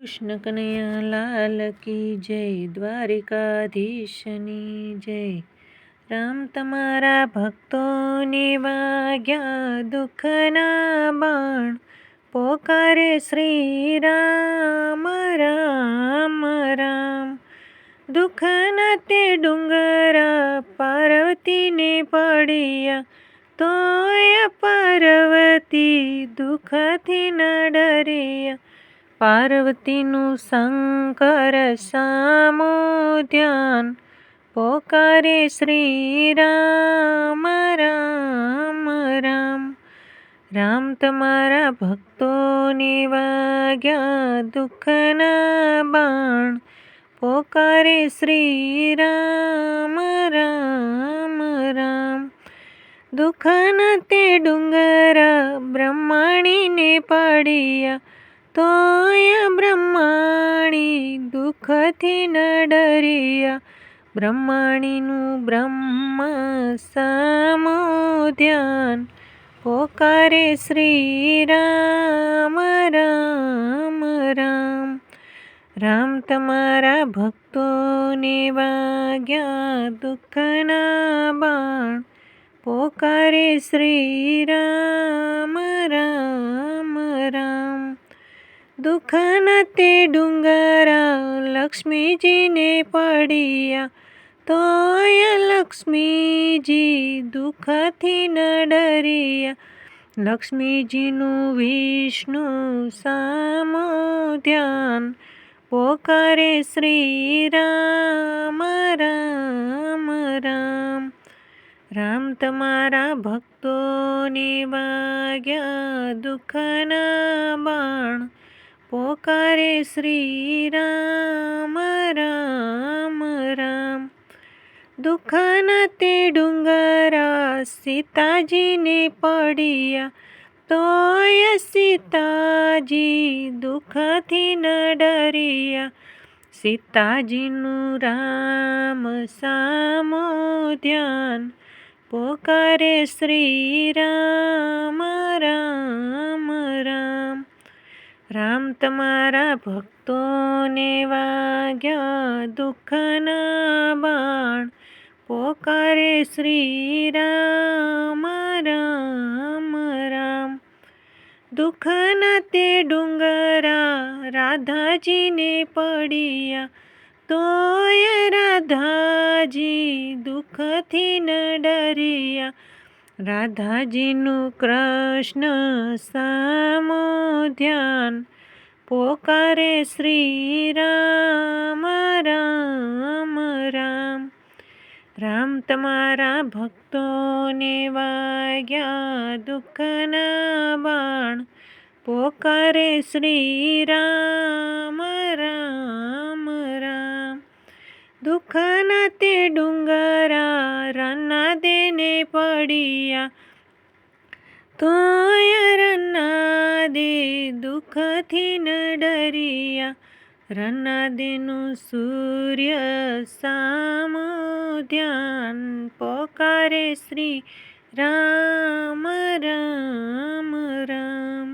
કૃષ્ણ કનૈયા લાલ કી જય, દ્વારિકાધીશની જય. રામ તમારા ભક્તોની વાગ્યા દુઃખના બાણ. પોકારે શ્રી રામ રામ રામ. દુઃખના તે ડુંગરા પાર્વતીને પડ્યા. તોય પાર્વતી દુઃખથી ન ડર્યા. પાર્વતીનું શંકર સામો ધ્યાન પોકારે શ્રી રામ રામ. રામ રામ તમારા ભક્તોને વાગ્યા દુઃખના બાણ. પોકારે શ્રી રામ રામ રામ. દુઃખના તે ડુંગરા બ્રહ્માણીને પડ્યા. તોય બ્રહ્માણી દુઃખથી ન ડરિયા બ્રહ્માણીનું બ્રહ્મ સામો ધ્યાન પોકારે શ્રી રામ રામ. રામ રામ તમારા ભક્તોને વાગ્યા દુઃખના બાણ. પોકારે શ્રી રામ રામ રામ. દુઃખના તે ડુંગરા લક્ષ્મીજીને પડ્યા. તોય લક્ષ્મીજી દુઃખથી ન ડરિયા લક્ષ્મીજીનું વિષ્ણુ સામો ધ્યાન. પોકારે શ્રી રામ રામ. રામ રામ તમારા ભક્તોને વાગ્યા દુઃખના બાણ પોકારે શ્રી રામ રામ. રામ દુખાના તે ડુંગરા સીતાજીને પડ્યા. તોય સીતાજી દુઃખથી ન ડરિયા. સીતાજીનું રામ સામો ધ્યાન. પોકારે શ્રી રામ રામ રામ તમારા ભક્તોને વાગ્યા દુઃખના બાણ. પોકારે શ્રી રામ રામ રામ. દુઃખના તે ડુંગરા રાધાજીને પડ્યા. તોય રાધાજી દુઃખથી ન ડર્યા. રાધાજીનું કૃષ્ણ સામો ધ્યાન પોકારે શ્રી રામ રામ. રામ રામ તમારા ભક્તોને વાગ્યા દુઃખના બાણ. પોકારે શ્રી રામ રામ. રામ દુઃખના તે ડુંગરા રાના દેને પડ્યા. તોય રન્ના દે દુઃખથી ન ડરિયા રના દેનું સૂર્ય સામો ધ્યાન પોકારે શ્રી રામ રામ રામ.